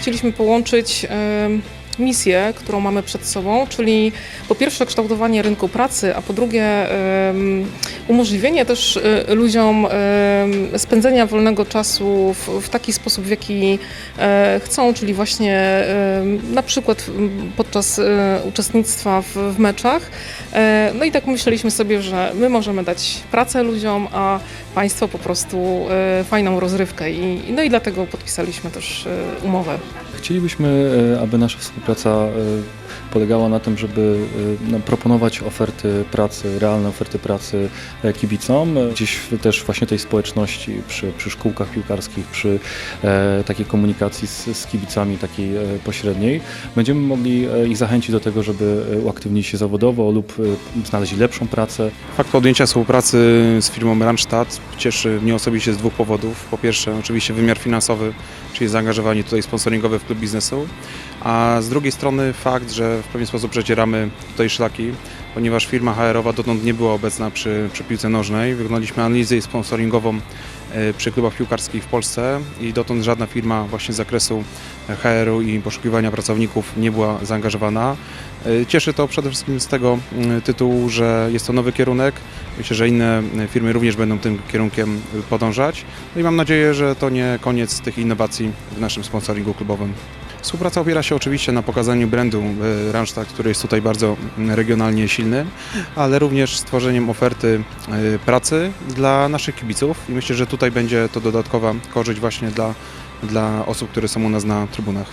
chcieliśmy połączyć misję, którą mamy przed sobą, czyli po pierwsze kształtowanie rynku pracy, a po drugie umożliwienie też e, ludziom spędzenia wolnego czasu w, taki sposób, w jaki e, chcą, czyli właśnie na przykład podczas e, uczestnictwa w, meczach. E, No i tak myśleliśmy sobie, że my możemy dać pracę ludziom, a państwo po prostu fajną rozrywkę no i dlatego podpisaliśmy też umowę. Chcielibyśmy, e, aby nasza współpraca e, polegała na tym, żeby e, no, proponować oferty pracy, realne oferty pracy e, kibicom, gdzieś też właśnie tej społeczności, przy, przy szkółkach piłkarskich, przy e, takiej komunikacji z, z kibicami, takiej e, pośredniej. Będziemy mogli e, ich zachęcić do tego, żeby e, uaktywnili się zawodowo lub znaleźli lepszą pracę. Fakt podjęcia współpracy z firmą Randstad cieszy mnie osobiście z dwóch powodów. Po pierwsze, oczywiście wymiar finansowy, czyli zaangażowanie tutaj sponsoringowe w klub biznesu, a z drugiej strony fakt, że w pewien sposób przecieramy tutaj szlaki, ponieważ firma HR-owa dotąd nie była obecna przy, przy piłce nożnej. Wykonaliśmy analizę sponsoringową e, przy klubach piłkarskich w Polsce i dotąd żadna firma właśnie z zakresu HR-u i poszukiwania pracowników nie była zaangażowana. E, Cieszy to przede wszystkim z tego mm, tytułu, że jest to nowy kierunek. Myślę, że inne firmy również będą tym kierunkiem podążać. No i mam nadzieję, że to nie koniec tych innowacji w naszym sponsoringu klubowym. Współpraca opiera się oczywiście na pokazaniu brandu e, Randstad, który jest tutaj bardzo regionalnie silny, ale również stworzeniem oferty e, pracy dla naszych kibiców i myślę, że tutaj będzie to dodatkowa korzyść właśnie dla, dla osób, które są u nas na trybunach.